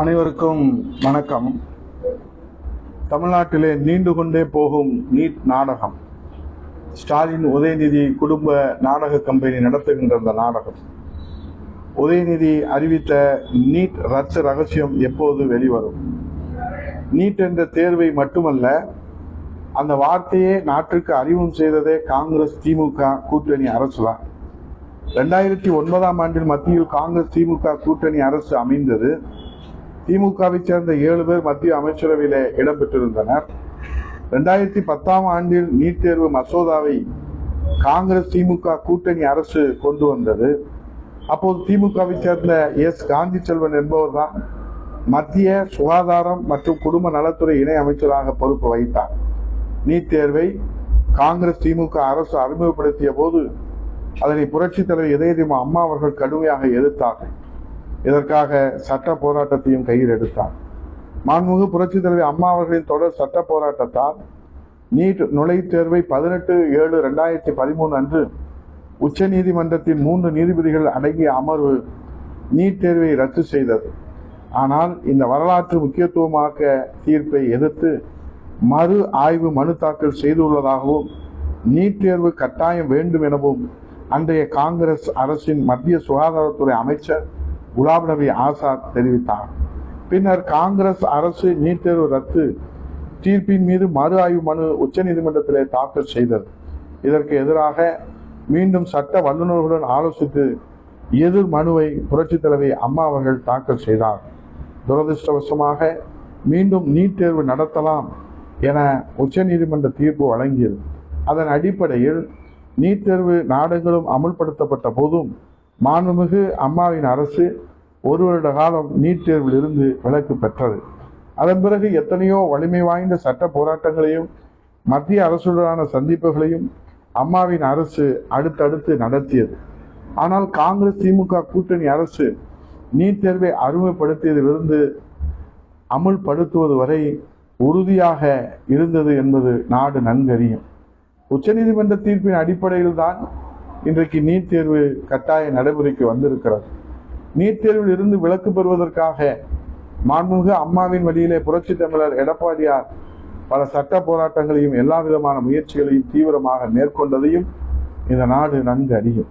அனைவருக்கும் வணக்கம். தமிழ்நாட்டிலே நீண்டு கொண்டே போகும் நீட் நாடகம். ஸ்டாலின் உதயநிதி குடும்ப நாடக கம்பெனி நடத்துகின்ற அந்த நாடகம். உதயநிதி அறிவித்த நீட் ரத்து ரகசியம் எப்போது வெளிவரும்? நீட் என்ற தேர்வை மட்டுமல்ல அந்த வார்த்தையே நாட்டிற்கு அறிமுகம் செய்ததே காங்கிரஸ் திமுக கூட்டணி அரசு தான். ரெண்டாயிரத்தி ஒன்பதாம் ஆண்டில் மத்தியில் காங்கிரஸ் திமுக கூட்டணி அரசு அமைந்தது. திமுகவை சேர்ந்த ஏழு பேர் மத்திய அமைச்சரவையிலே இடம்பெற்றிருந்தனர். ரெண்டாயிரத்தி பத்தாம் ஆண்டில் நீட் தேர்வு மசோதாவை காங்கிரஸ் திமுக கூட்டணி அரசு கொண்டு வந்தது. அப்போது திமுகவை சேர்ந்த எஸ். காந்தி செல்வன் என்பவர் தான் மத்திய சுகாதாரம் மற்றும் குடும்ப நலத்துறை இணை அமைச்சராக பொறுப்பு வைத்தார் நீட் தேர்வை காங்கிரஸ் திமுக அரசு அறிமுகப்படுத்திய போது அதனை புரட்சித் தலைவர் இதயதிமா அம்மா அவர்கள் கடுமையாக எதிர்த்தார்கள். இதற்காக சட்ட போராட்டத்தையும் கையில் எடுத்தார் மாண்புமிகு புரட்சித் தலைவி அம்மா அவர்களின் தொடர் சட்ட போராட்டத்தால் நீட் நுழைவுத் தேர்வை பதினெட்டு ஏழு ரெண்டாயிரத்தி பதிமூணு அன்று உச்ச நீதிமன்றத்தின் மூன்று நீதிபதிகள் அடங்கிய அமர்வு நீட் தேர்வை ரத்து செய்தது. ஆனால் இந்த வரலாற்று முக்கியத்துவமாக்க தீர்ப்பை எதிர்த்து மறு ஆய்வு மனு தாக்கல் செய்துள்ளதாகவும் நீட் தேர்வு கட்டாயம் வேண்டும் எனவும் அன்றைய காங்கிரஸ் அரசின் மத்திய சுகாதாரத்துறை அமைச்சர் குலாம் நபி ஆசாத் தெரிவித்தார். பின்னர் காங்கிரஸ் அரசு நீட் தேர்வு ரத்து. தீர்ப்பின் மீது மறு ஆய்வு மனு உச்சநீதிமன்றத்திலே தாக்கல் செய்தது. இதற்கு எதிராக மீண்டும் சட்ட வல்லுநர்களுடன் ஆலோசித்து எதிர் மனுவை புரட்சித் தலைவி அம்மா அவர்கள் தாக்கல் செய்தார். துரதிருஷ்டவசமாக மீண்டும் நீட் தேர்வு நடத்தலாம் என உச்சநீதிமன்ற தீர்ப்பு வழங்கியது. அதன் அடிப்படையில் நீட் தேர்வு நாடுகளும் அமுல்படுத்தப்பட்ட போதும் மாண்புமிகு அம்மாவின் அரசு ஒரு வருட காலம் நீட் தேர்வில் இருந்து விலக்கு பெற்றது. அதன் பிறகு எத்தனையோ வலிமை வாய்ந்த சட்ட போராட்டங்களையும் மத்திய அரசுடனான சந்திப்புகளையும் அம்மாவின் அரசு அடுத்தடுத்து நடத்தியது. ஆனால் காங்கிரஸ் திமுக கூட்டணி அரசு நீட் தேர்வை அறிமுகப்படுத்தியதிலிருந்து அமுல்படுத்துவது வரை உறுதியாக இருந்தது என்பது நாடு நன்கறியும். உச்சநீதிமன்ற தீர்ப்பின் அடிப்படையில் தான் இன்றைக்கு நீட் தேர்வு கட்டாய நடைமுறைக்கு வந்திருக்கிறது. நீட் தேர்வில் இருந்து விலக்கு பெறுவதற்காக மாண்புமிகு அம்மாவின் வழியிலே புரட்சி தமிழர் எடப்பாடியார் பல சட்ட போராட்டங்களையும் எல்லா விதமான முயற்சிகளையும் தீவிரமாக மேற்கொண்டதையும் இந்த நாடு நன்கு அறியும்.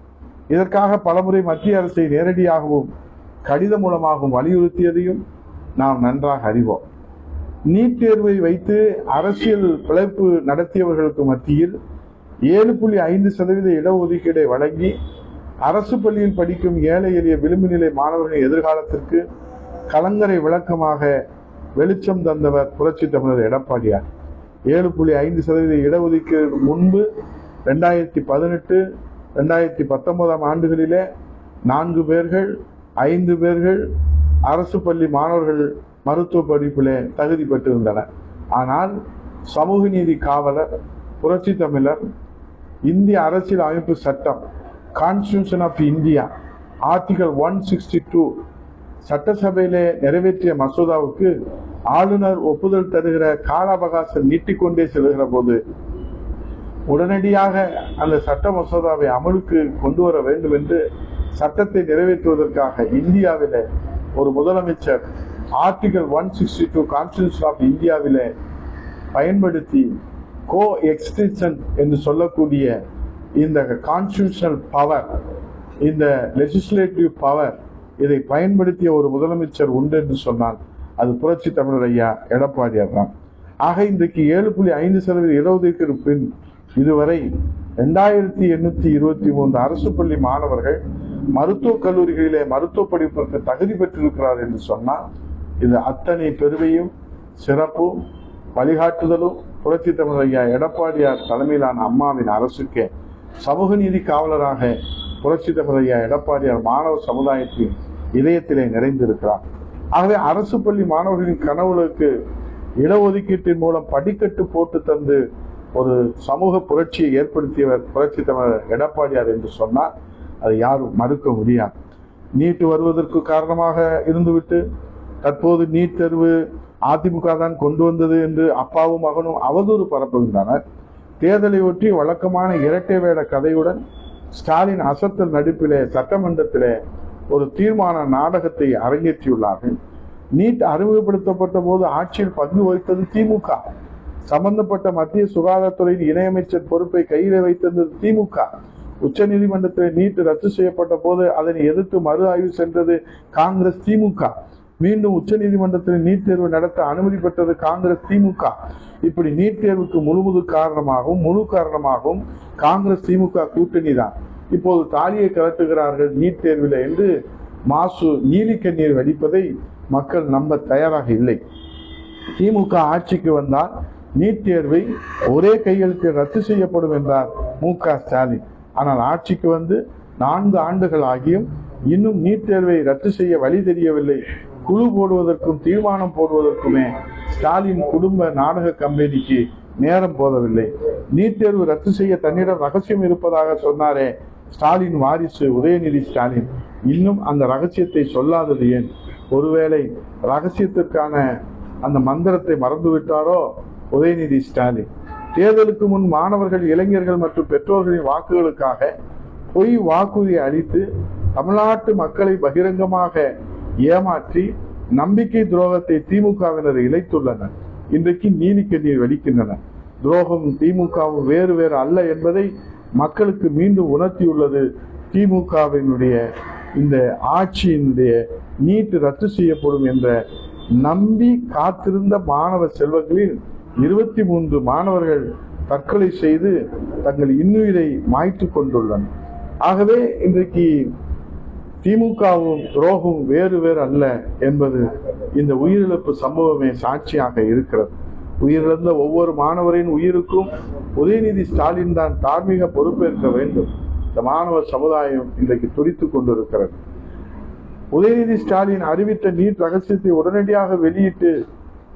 இதற்காக பலமுறை மத்திய அரசை நேரடியாகவும் கடிதம் மூலமாகவும் வலியுறுத்தியதையும் நாம் நன்றாக அறிவோம். நீட் தேர்வை வைத்து அரசியல் பிழைப்பு நடத்தியவர்களுக்கு மத்தியில் ஏழு புள்ளி ஐந்து சதவீத இடஒதுக்கீடை வழங்கி அரசு பள்ளியில் படிக்கும் ஏழை எளிய விளிம்பு நிலை மாணவர்களின் எதிர்காலத்திற்கு கலங்கரை விளக்கமாக வெளிச்சம் தந்தவர் புரட்சி தமிழர் எடப்பாடியார். ஏழு புள்ளி ஐந்து சதவீத இடஒதுக்கீடு முன்பு ரெண்டாயிரத்தி பதினெட்டு ரெண்டாயிரத்தி பத்தொன்பதாம் ஆண்டுகளிலே நான்கு பேர்கள் ஐந்து பேர்கள் அரசு பள்ளி மாணவர்கள் மருத்துவ படிப்பிலே தகுதி பெற்றிருந்தனர். ஆனால் சமூக நீதி காவலர் புரட்சி தமிழர் இந்திய அரசியல் அமைப்பு சட்டம் constitution of India article one sixty two சட்டசபையிலே நிறைவேற்றிய மசோதாவுக்கு ஆளுநர் ஒப்புதல் தருகிற கால அவகாசம் நீட்டிக்கொண்டே செல்கிற போது உடனடியாக அந்த சட்ட மசோதாவை அமலுக்கு கொண்டு வர வேண்டும் என்று சட்டத்தை நிறைவேற்றுவதற்காக இந்தியாவில் ஒரு முதலமைச்சர் article one sixty two constitution of இந்தியாவிலே பயன்படுத்தி கோ எக்ஸ்டென்ஷன் என்று சொல்லக்கூடிய இந்த கான்ஸ்டியூஷனல் பவர் இந்த லெஜிஸ்லேட்டிவ் பவர் இதை பயன்படுத்திய ஒரு முதலமைச்சர் உண்டு என்று சொன்னால் அது புரட்சி தமிழர் ஐயா எடப்பாடியார் தான் ஆக இன்றைக்கு ஏழு புள்ளி ஐந்து சதவீத இடஒதுக்கீடு பின் இதுவரை ரெண்டாயிரத்தி எண்ணூற்றி இருபத்தி மூன்று அரசு பள்ளி மாணவர்கள் மருத்துவக் கல்லூரிகளிலே மருத்துவ படிப்பிற்கு தகுதி பெற்றிருக்கிறார் என்று சொன்னால் இது அத்தனை பெருமையும் சிறப்பும் வழிகாட்டுதலும் புரட்சி தமிழ் ஐயா எடப்பாடியார் தலைமையிலான அம்மாவின் அரசுக்கே சமூக நீதி காவலராக புரட்சி தமிழ் ஐயா எடப்பாடியார் மாணவ சமுதாயத்தின் இதயத்திலே நிறைந்திருக்கிறார். ஆகவே அரசு பள்ளி மாணவர்களின் கனவுகளுக்கு இடஒதுக்கீட்டின் மூலம் படிக்கட்டு போட்டு தந்து ஒரு சமூக புரட்சியை ஏற்படுத்தியவர் புரட்சி தமிழர் எடப்பாடியார் என்று சொன்னால் அதை யாரும் மறுக்க முடியாது. நீட்டு வருவதற்கு காரணமாக இருந்துவிட்டு தற்போது நீட் தேர்வு அதிமுக தான் கொண்டு வந்தது என்று அப்பாவும் மகனும் அவதூறு பரப்புகின்றனர் தேர்தலை ஒட்டி வழக்கமான இரட்டை வேட கதையுடன் ஸ்டாலின் அசத்தல் நடிப்பிலே சட்டமன்றத்திலே ஒரு தீர்மான நாடகத்தை அரங்கேற்றியுள்ளார்கள். நீட் அறிமுகப்படுத்தப்பட்ட போது ஆட்சியில் பங்கு வகித்தது திமுக. சம்பந்தப்பட்ட மத்திய சுகாதாரத்துறையின் இணையமைச்சர் பொறுப்பை கையில் வைத்திருந்தது திமுக. உச்சநீதிமன்றத்தில் நீட் ரத்து செய்யப்பட்ட போது அதனை எதிர்த்து மறு ஆய்வு சென்றது காங்கிரஸ் திமுக. மீண்டும் உச்சநீதிமன்றத்தில் நீட் தேர்வு நடத்த அனுமதி பெற்றது காங்கிரஸ் திமுக. இப்படி நீட் தேர்வுக்கு முழுமுது காரணமாகவும் முழு காரணமாகவும் காங்கிரஸ் திமுக கூட்டணி தான். இப்போது தாலியை கலட்டுகிறார்கள் நீட் தேர்வில் என்று மாசு நீலி கண்ணீர் வடிப்பதை மக்கள் நம்ப தயாராக இல்லை. திமுக ஆட்சிக்கு வந்தால் நீட் தேர்வை ஒரே கையெழுத்தில் ரத்து செய்யப்படும் என்றார் மு. க. ஸ்டாலின். ஆனால் ஆட்சிக்கு வந்து நான்கு ஆண்டுகள் ஆகியும் இன்னும் நீட் தேர்வை ரத்து செய்ய வழி தெரியவில்லை. குழு போடுவதற்கும் தீர்மானம் போடுவதற்குமே ஸ்டாலின் குடும்ப நாடக கம்பெனிக்கு நேரம் போதவில்லை. நீட் தேர்வு ரத்து செய்ய தன்னிடம் ரகசியம் இருப்பதாக சொன்னாரே ஸ்டாலின் வாரிசு உதயநிதி ஸ்டாலின். இன்னும் அந்த ரகசியத்தை சொல்லாதது ஏன்? ஒருவேளை ரகசியத்திற்கான அந்த மந்திரத்தை மறந்துவிட்டாரோ உதயநிதி ஸ்டாலின். தேர்தலுக்கு முன் மாணவர்கள் இளைஞர்கள் மற்றும் பெற்றோர்களின் வாக்குகளுக்காக பொய் வாக்குறுதி அளித்து தமிழ்நாட்டு மக்களை பகிரங்கமாக ஏமாற்றி நம்பிக்கை துரோகத்தை திமுகவினர் இழைத்துள்ளனர். இன்றைக்கு நீதி கண்ணீர் வெடிக்கின்றனர் துரோகம் திமுகவும் வேறு வேறு அல்ல என்பதை மக்களுக்கு மீண்டும் உணர்த்தியுள்ளது திமுகவினுடைய இந்த ஆட்சியினுடைய நீட்டு ரத்து செய்யப்படும் என்ற நம்பி காத்திருந்த மாணவ செல்வங்களில் இருபத்தி மூன்று மாணவர்கள் தற்கொலை செய்து தங்கள் இன்னுயிரை மாய்த்து கொண்டுள்ளனர். ஆகவே இன்றைக்கு திமுகவும் ரோகும் வேறு வேறு அல்ல என்பது இந்த உயிரிழப்பு சம்பவமே சாட்சியாக இருக்கிறது. உயிரிழந்த ஒவ்வொரு மாணவரின் உயிருக்கும் உதயநிதி ஸ்டாலின் தான் தார்மீக பொறுப்பேற்க வேண்டும். இந்த மாணவ சமுதாயம் இன்றைக்கு துடித்துக் கொண்டிருக்கிறது. உதயநிதி ஸ்டாலின் அறிவித்த நீட் ரகசியத்தை உடனடியாக வெளியிட்டு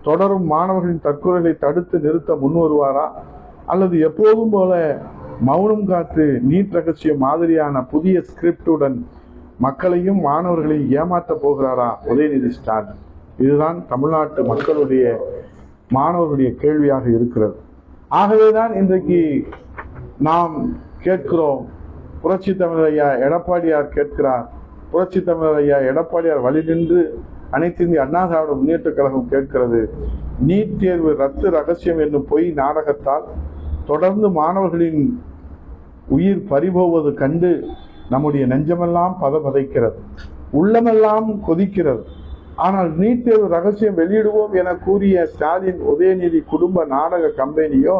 தொடரும் மாணவர்களின் தற்கொலைகளை தடுத்து நிறுத்த முன் வருவாரா அல்லது எப்போதும் போல மௌனம் காத்து நீட் ரகசிய மாதிரியான புதிய ஸ்கிரிப்டுடன் மக்களையும் மாணவர்களையும் ஏமாற்ற போகிறாரா? உதயநிதி ஸ்டாலின். இதுதான் தமிழ்நாட்டு மக்களுடைய மாணவர்களுடைய கேள்வியாக இருக்கிறது. ஆகவேதான் இன்றைக்கு நாம் கேட்கிறோம். புரட்சி தமிழர் ஐயா எடப்பாடியார் கேட்கிறார். புரட்சி தமிழர் ஐயா எடப்பாடியார் வழி நின்று அனைத்து இந்திய அண்ணா திராவிட முன்னேற்ற கழகம் கேட்கிறது. நீட் தேர்வு ரத்து ரகசியம் என்னும் பொய் நாடகத்தால் தொடர்ந்து மாணவர்களின் உயிர் பறிபோவது கண்டு நம்முடைய நெஞ்சமெல்லாம் பதபதைக்கிறது. உள்ளமெல்லாம் கொதிக்கிறது. ஆனால் நீட் தேர்வு ரகசியம் வெளியிடுவோம் என கூறிய ஸ்டாலின் உதயநிதி குடும்ப நாடக கம்பெனியோ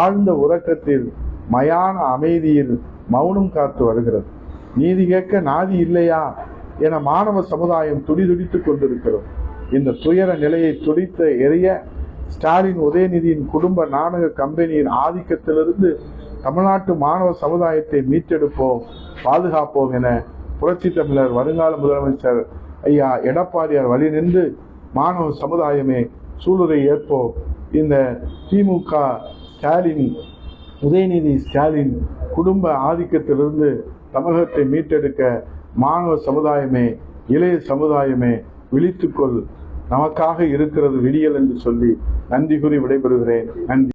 ஆழ்ந்த உறக்கத்தில் மயான அமைதியில் மௌனம் காத்து வருகிறது. நீதி கேட்க நாதி இல்லையா என மாணவ சமுதாயம் துடிதுடித்துக் கொண்டிருக்கிறது. இந்த துயர நிலையை துடித்த எரிய ஸ்டாலின் உதயநிதியின் குடும்ப நாடக கம்பெனியின் ஆதிக்கத்திலிருந்து தமிழ்நாட்டு மாணவ சமுதாயத்தை மீட்டெடுப்போம் பாதுகாப்போம் என புரட்சி தமிழர் வருங்கால முதலமைச்சர் ஐயா எடப்பாடியார் வழி நின்று மாணவ சமுதாயமே சூளுரை ஏற்போம். இந்த திமுக ஸ்டாலின் உதயநிதி ஸ்டாலின் குடும்ப ஆதிக்கத்திலிருந்து தமிழகத்தை மீட்டெடுக்க மாணவ சமுதாயமே இளைய சமுதாயமே விழித்துக்கொள். நமக்காக இருக்கிறது விடியல் என்று சொல்லி நன்றி கூறி விடைபெறுகிறேன். நன்றி.